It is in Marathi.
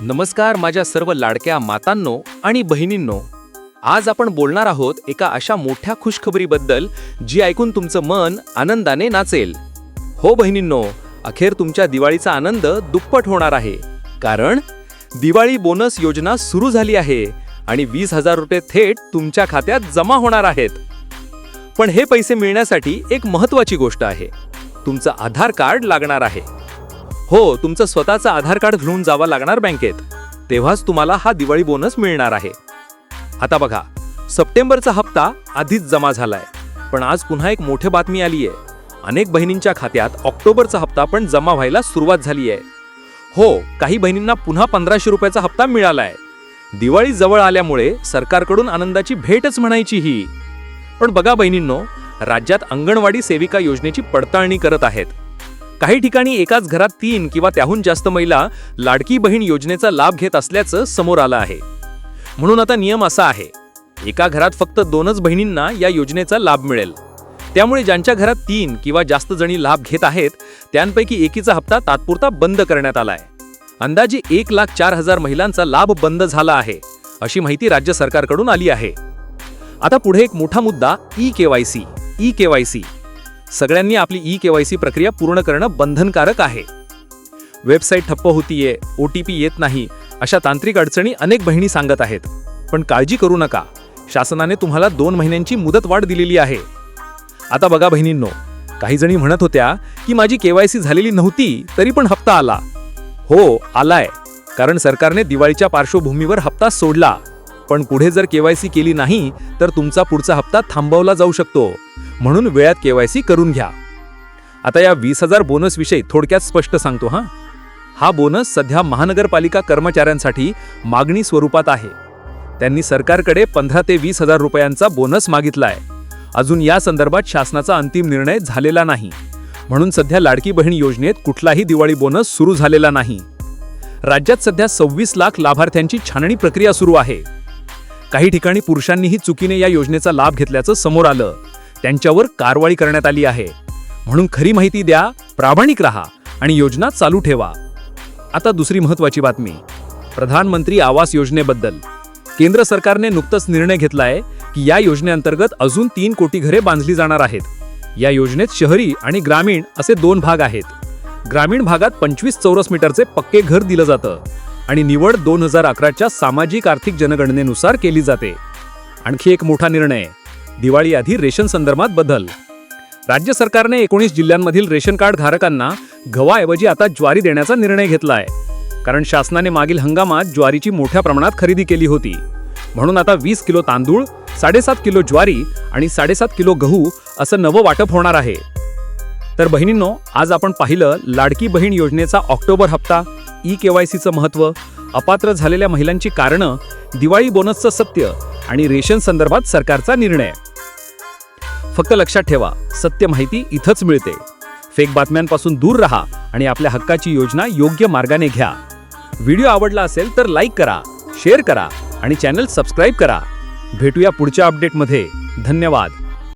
नमस्कार माझ्या सर्व लाडक्या मातांनो आणि बहिणींनो. आज आपण बोलणार आहोत एका अशा मोठ्या खुशखबरीबद्दल जी ऐकून तुमचं मन आनंदाने नाचेल. हो बहिणींनो अखेर तुमच्या दिवाळीचा आनंद दुप्पट होणार आहे. कारण दिवाळी बोनस योजना सुरू झाली आहे आणि वीस हजार रुपये थेट तुमच्या खात्यात जमा होणार आहेत. पण हे पैसे मिळण्यासाठी एक महत्वाची गोष्ट आहे. तुमचं आधार कार्ड लागणार आहे. हो तुमचं स्वतःचं आधार कार्ड घेऊन जावं लागणार बँकेत. तेव्हाच तुम्हाला हा दिवाळी बोनस मिळणार आहे. आता बघा सप्टेंबरचा हप्ता आधीच जमा झालाय पण आज पुन्हा एक मोठी बातमी आली आहे अनेक बहिणींच्या खात्यात ऑक्टोबरचा हप्ता पण जमा व्हायला सुरुवात झाली आहे हो काही बहिणींना पुन्हा पंधराशे रुपयाचा हप्ता मिळालाय. दिवाळी जवळ आल्यामुळे सरकारकडून आनंदाची भेटच म्हणायची ही. पण बघा बहिणींनो राज्यात अंगणवाडी सेविका योजनेची पडताळणी करत आहेत. काही ठिकाणी एकाच घरात तीन किंवा त्याहून जास्त महिला लाडकी बहीण योजनेचा लाभ घेत असल्याचं समोर आलं आहे. म्हणून आता नियम असा आहे एका घरात फक्त दोनच बहिणींना या योजनेचा लाभ मिळेल. त्यामुळे ज्यांच्या घरात तीन किंवा जास्त जणी लाभ घेत आहेत त्यांपैकी एकीचा हप्ता तात्पुरता बंद करण्यात आलाय अंदाजे एक लाख चार हजार महिलांचा लाभ बंद झाला आहे अशी माहिती राज्य सरकारकडून आली आहे. आता पुढे एक मोठा मुद्दा ई केवायसी ई केवायसी सगळ्यांनी आपली ई केवायसी प्रक्रिया पूर्ण करणं बंधनकारक आहे. वेबसाईट ठप्प होतीये ओ टी पी येत नाही अशा तांत्रिक अडचणी अनेक बहिणी सांगत आहेत. पण काळजी करू नका शासनाने तुम्हाला दोन महिन्यांची मुदत वाढ दिलेली आहे. आता बघा बहिणींनो काही जणी म्हणत होत्या की माझी केवायसी झालेली नव्हती तरी पण हप्ता आला. हो आलाय कारण सरकारने दिवाळीच्या पार्श्वभूमीवर हप्ता सोडला. पण पुढे जर केवायसी केली नाही तर तुमचा पुढचा हप्ता थांबवला जाऊ शकतो. म्हणून वेळात केवायसी करून घ्या. आता या वीस हजार बोनस विषयी थोडक्यात स्पष्ट सांगतो हा. हा बोनस सध्या महानगरपालिका कर्मचाऱ्यांसाठी मागणी स्वरूपात आहे. त्यांनी सरकारकडे पंधरा ते वीस हजार रुपयांचा बोनस मागितला आहे अजून या संदर्भात शासनाचा अंतिम निर्णय झालेला नाही. म्हणून सध्या लाडकी बहीण योजनेत कुठलाही दिवाळी बोनस सुरू झालेला नाही. राज्यात सध्या सव्वीस लाख लाभार्थ्यांची छाननी प्रक्रिया सुरू आहे. काही ठिकाणी पुरुषांनीही चुकीने या योजनेचा लाभ घेतल्याचं समोर आलं. त्यांच्यावर कारवाई करण्यात आली आहे. म्हणून खरी माहिती द्या प्रामाणिक राहा आणि योजना चालू ठेवा. आता दुसरी महत्वाची बातमी. प्रधानमंत्री आवास योजनेबद्दल. केंद्र सरकारने नुकतंच निर्णय घेतलाय की या योजनेअंतर्गत अजून तीन कोटी घरे बांधली जाणार आहेत. या योजनेत शहरी आणि ग्रामीण असे दोन भाग आहेत. ग्रामीण भागात पंचवीस चौरस मीटरचे पक्के घर दिलं जातं आणि निवड दोन हजार अकराच्या सामाजिक आर्थिक जनगणनेनुसार केली जाते. आणखी एक मोठा निर्णय. दिवाळी आधी रेशन संदर्भात बदल. राज्य सरकारने एकोणीस जिल्ह्यांमधील रेशन कार्ड धारकांना गव्हाऐवजी आता ज्वारी देण्याचा निर्णय घेतला आहे कारण शासनाने मागील हंगामात ज्वारीची मोठ्या प्रमाणात खरेदी केली होती. म्हणून आता वीस किलो तांदूळ साडेसात किलो ज्वारी आणि साडेसात किलो गहू असं नवं वाटप होणार आहे. तर बहिणींनो आज आपण पाहिलं लाडकी बहीण योजनेचा ऑक्टोबर हप्ता ई केवायसीचं महत्त्व अपात्र झालेल्या महिलांची कारणं दिवाळी बोनसचं सत्य आणि रेशन संदर्भात सरकारचा निर्णय. फक्त लक्षात ठेवा सत्य माहिती इथंच मिळते. फेक बातम्यांपासून दूर राहा आणि आपल्या हक्काची योजना योग्य मार्गाने घ्या. व्हिडिओ आवडला असेल तर लाईक करा शेअर करा आणि चॅनल सबस्क्राईब करा. भेटूया पुढच्या अपडेटमध्ये. धन्यवाद.